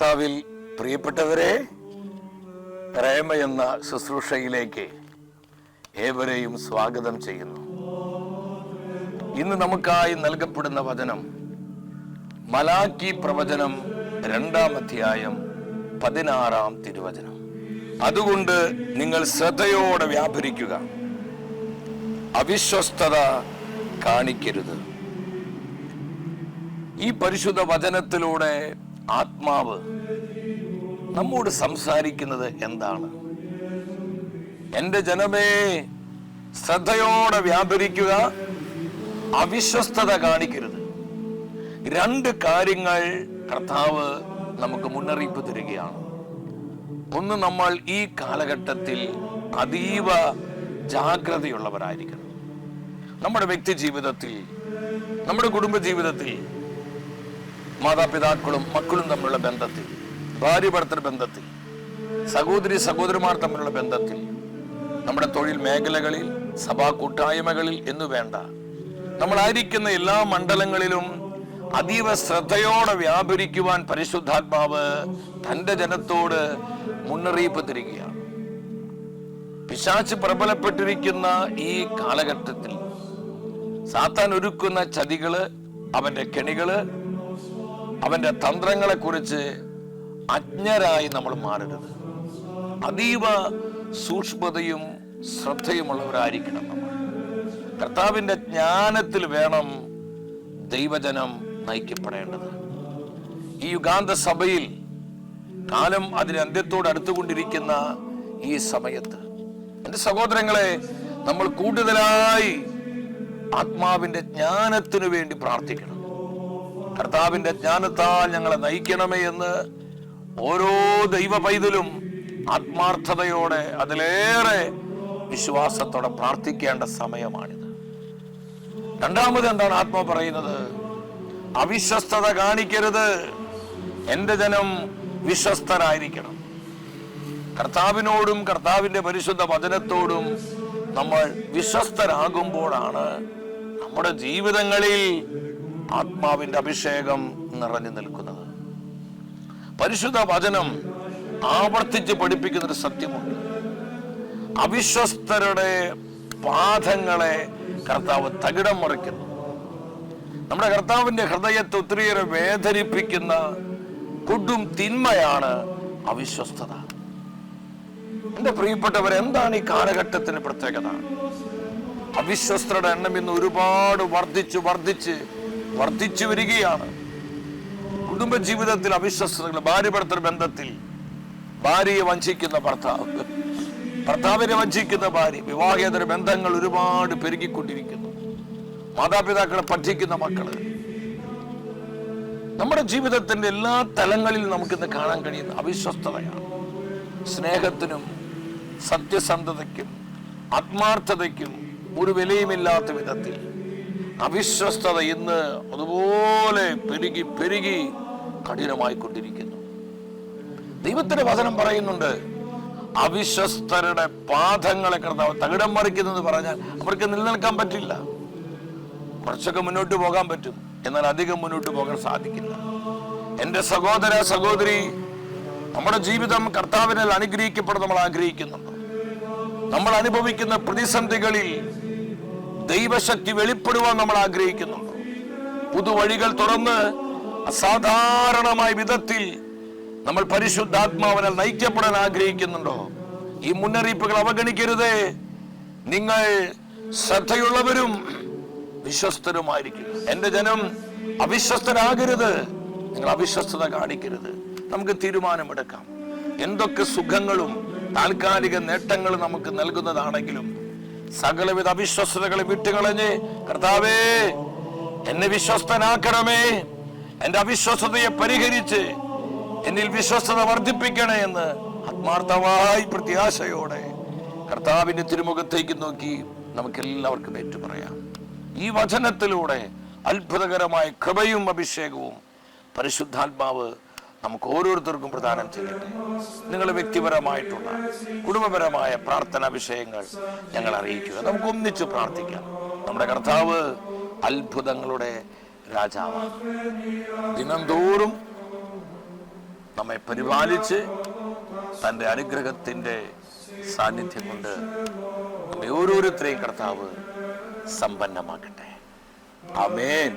കർത്താവിൽ പ്രിയപ്പെട്ടവരെ പ്രേമ എന്ന ശുശ്രൂഷയിലേക്ക് ഏവരെയും സ്വാഗതം ചെയ്യുന്നു. ഇന്ന് നമുക്കായി നൽകപ്പെടുന്ന വചനം മലാക്കി പ്രവചനം രണ്ടാം അധ്യായം പതിനാറാം തിരുവചനം. അതുകൊണ്ട് നിങ്ങൾ ശ്രദ്ധയോടെ വ്യാപരിക്കുക. അവിശ്വസ്തത കാണിക്കരുത്. ഈ പരിശുദ്ധ വചനത്തിലൂടെ ആത്മാവ് നമ്മോട് സംസാരിക്കുന്നത് എന്താണ്? എന്റെ ജനമേ ശ്രദ്ധയോടെ വ്യാപരിക്കുക അവിശ്വസ്തത കാണിക്കരുത്. രണ്ട് കാര്യങ്ങൾ കർത്താവ് നമുക്ക് മുന്നറിയിപ്പ് തരികയാണ്. ഒന്ന് നമ്മൾ ഈ കാലഘട്ടത്തിൽ അതീവ ജാഗ്രതയുള്ളവരായിരിക്കണം. നമ്മുടെ വ്യക്തി ജീവിതത്തിൽ നമ്മുടെ കുടുംബ ജീവിതത്തിൽ മാതാപിതാക്കളും മക്കളും തമ്മിലുള്ള ബന്ധത്തിൽ ഭാര്യ ഭർത്തൃ ബന്ധത്തിൽ സഹോദരി സഹോദരന്മാർ തമ്മിലുള്ള ബന്ധത്തിൽ നമ്മുടെ തൊഴിൽ മേഖലകളിൽ സഭാ കൂട്ടായ്മകളിൽ എന്നു വേണ്ട നമ്മളായിരിക്കുന്ന എല്ലാ മണ്ഡലങ്ങളിലും അതീവ ശ്രദ്ധയോടെ വ്യാപരിക്കുവാൻ പരിശുദ്ധാത്മാവ് തന്റെ ജനത്തോട് മുന്നറിയിപ്പ് തരികയാണ്. പിശാച്ച് പ്രബലപ്പെട്ടിരിക്കുന്ന ഈ കാലഘട്ടത്തിൽ സാത്താൻ ഒരുക്കുന്ന ചതികൾ അവന്റെ കെണികൾ അവന്റെ തന്ത്രങ്ങളെ കുറിച്ച് അജ്ഞരായി നമ്മൾ മാറരുത്. അതീവ സൂക്ഷ്മതയും ശ്രദ്ധയുമുള്ളവരായിരിക്കണം നമ്മൾ. കർത്താവിന്റെ ജ്ഞാനത്തിൽ വേണം ദൈവജനം നയിക്കപ്പെടേണ്ടത്. ഈ യുഗാന്ത സഭയിൽ കാലം അതിന് അന്ത്യത്തോട് അടുത്തുകൊണ്ടിരിക്കുന്ന ഈ സമയത്ത് എന്റെ സഹോദരങ്ങളെ നമ്മൾ കൂടുതലായി ആത്മാവിന്റെ ജ്ഞാനത്തിനു വേണ്ടി പ്രാർത്ഥിക്കണം. കർത്താവിന്റെ ജ്ഞാനത്താൽ ഞങ്ങളെ നയിക്കണമേ എന്ന് ഓരോ ദൈവ പൈതലും ആത്മാർത്ഥതയോടെ അതിലേറെ വിശ്വാസത്തോടെ പ്രാർത്ഥിക്കേണ്ട സമയമാണിത്. രണ്ടാമത് എന്താണ് ആത്മ പറയുന്നത്? അവിശ്വസ്തത കാണിക്കരുത്. എന്റെ ജനം വിശ്വസ്തരായിരിക്കണം. കർത്താവിനോടും കർത്താവിന്റെ പരിശുദ്ധ വചനത്തോടും നമ്മൾ വിശ്വസ്തരാകുമ്പോഴാണ് നമ്മുടെ ജീവിതങ്ങളിൽ ആത്മാവിന്റെ അഭിഷേകം നിറഞ്ഞു നിൽക്കുന്നത്. പരിശുദ്ധ വചനം ആവർത്തിച്ച് പഠിപ്പിക്കുന്ന ഒരു സത്യമുണ്ട്. അവിശ്വസ്തരുടെ പാദങ്ങളെ കർത്താവ് തകിടം മറിക്കുന്നു. നമ്മുടെ കർത്താവിന്റെ ഹൃദയത്തെ ഒത്തിരിയേറെ വേദനിപ്പിക്കുന്ന കൊടും തിന്മയാണ് അവിശ്വസ്തത. എന്റെ പ്രിയപ്പെട്ടവർ എന്താണ് ഈ കാലഘട്ടത്തിന് പ്രത്യേകത? അവിശ്വസ്തരുടെ എണ്ണം ഇന്ന് ഒരുപാട് വർദ്ധിച്ച് വർദ്ധിച്ച് വർദ്ധിച്ചു വരികയാണ്. കുടുംബജീവിതത്തിൽ അവിശ്വസ്തകൾ ഭാര്യ ഭർത്തർ ബന്ധത്തിൽ ഭാര്യയെ വഞ്ചിക്കുന്ന ഭർത്താവ് ഭർത്താവിനെ വഞ്ചിക്കുന്ന ഭാര്യ വിവാഹേതര ബന്ധങ്ങൾ ഒരുപാട് പെരുകിക്കൊണ്ടിരിക്കുന്നു. മാതാപിതാക്കളെ പഠിക്കുന്ന മക്കൾ. നമ്മുടെ ജീവിതത്തിന്റെ എല്ലാ തലങ്ങളിലും നമുക്കിന്ന് കാണാൻ കഴിയുന്ന അവിശ്വസ്തതയാണ്. സ്നേഹത്തിനും സത്യസന്ധതയ്ക്കും ആത്മാർത്ഥതയ്ക്കും ഒരു വിലയുമില്ലാത്ത വിധത്തിൽ അവിശ്വസ്തത ഇന്ന് അതുപോലെ പെരുകി പെരുകി കഠിനമായി കൊണ്ടിരിക്കുന്നു ദൈവത്തിന്റെ വചനം പറയുന്നുണ്ട് അവിശ്വസ്തരുടെ പാദങ്ങളെ കർത്താവ് തകിടം മറിക്കുന്നു എന്ന് പറഞ്ഞാൽ അവർക്ക് നിലനിൽക്കാൻ പറ്റില്ല. കുറച്ചൊക്കെ മുന്നോട്ട് പോകാൻ പറ്റും എന്നാൽ അധികം മുന്നോട്ട് പോകാൻ സാധിക്കില്ല. എന്റെ സഹോദര സഹോദരി നമ്മുടെ ജീവിതം കർത്താവിനാൽ അനുഗ്രഹിക്കപ്പെടാൻ നമ്മൾ ആഗ്രഹിക്കുന്നുണ്ട്. നമ്മൾ അനുഭവിക്കുന്ന പ്രതിസന്ധികളിൽ ദൈവശക്തി വെളിപ്പെടുവാൻ നമ്മൾ ആഗ്രഹിക്കുന്നുണ്ട് പുതുവഴികൾ തുറന്ന് അസാധാരണമായ വിധത്തിൽ നമ്മൾ പരിശുദ്ധാത്മാവനെ നയിക്കപ്പെടാൻ ആഗ്രഹിക്കുന്നുണ്ടോ? ഈ മുന്നറിയിപ്പുകൾ അവഗണിക്കരുതേ. നിങ്ങൾ ശ്രദ്ധയുള്ളവരും വിശ്വസ്തരുമായിരിക്കും. എന്റെ ജനം അവിശ്വസ്തരാകരുത്. നിങ്ങൾ അവിശ്വസ്തത കാണിക്കരുത്. നമുക്ക് തീരുമാനമെടുക്കാം. എന്തൊക്കെ സുഖങ്ങളും താൽക്കാലിക നേട്ടങ്ങളും നമുക്ക് നൽകുന്നതാണെങ്കിലും സകലവിധ അവിശ്വസ്തതകളെ വിട്ടുകളഞ്ഞ് കർത്താവേ എന്നെ വിശ്വസ്തനാക്കണമേ. എന്റെ അവിശ്വസതയെ പരിഹരിച്ച് എന്നിൽ വിശ്വസ്തത വർദ്ധിപ്പിക്കണേ എന്ന് ആത്മാർത്ഥമായി പ്രത്യാശയോടെ കർത്താവിന്റെ തിരുമുഖത്തേക്ക് നോക്കി നമുക്ക് എല്ലാവർക്കും ഏറ്റു പറയാം ഈ വചനത്തിലൂടെ അത്ഭുതകരമായ കൃപയും അഭിഷേകവും പരിശുദ്ധാത്മാവ് നമുക്ക് ഓരോരുത്തർക്കും പ്രദാനം ചെയ്യട്ടെ. നിങ്ങൾ വ്യക്തിപരമായിട്ടുള്ള കുടുംബപരമായ പ്രാർത്ഥനാ വിഷയങ്ങൾ ഞങ്ങൾ അറിയിക്കുക. നമുക്ക് ഒന്നിച്ച് പ്രാർത്ഥിക്കാം. നമ്മുടെ കർത്താവ് അത്ഭുതങ്ങളുടെ രാജാവാണ്. ദിനംതോറും നമ്മെ പരിപാലിച്ച് തന്റെ അനുഗ്രഹത്തിന്റെ സാന്നിധ്യം കൊണ്ട് നമ്മെ ഓരോരുത്തരെയും കർത്താവ് സമ്പന്നമാക്കട്ടെ. അമേൻ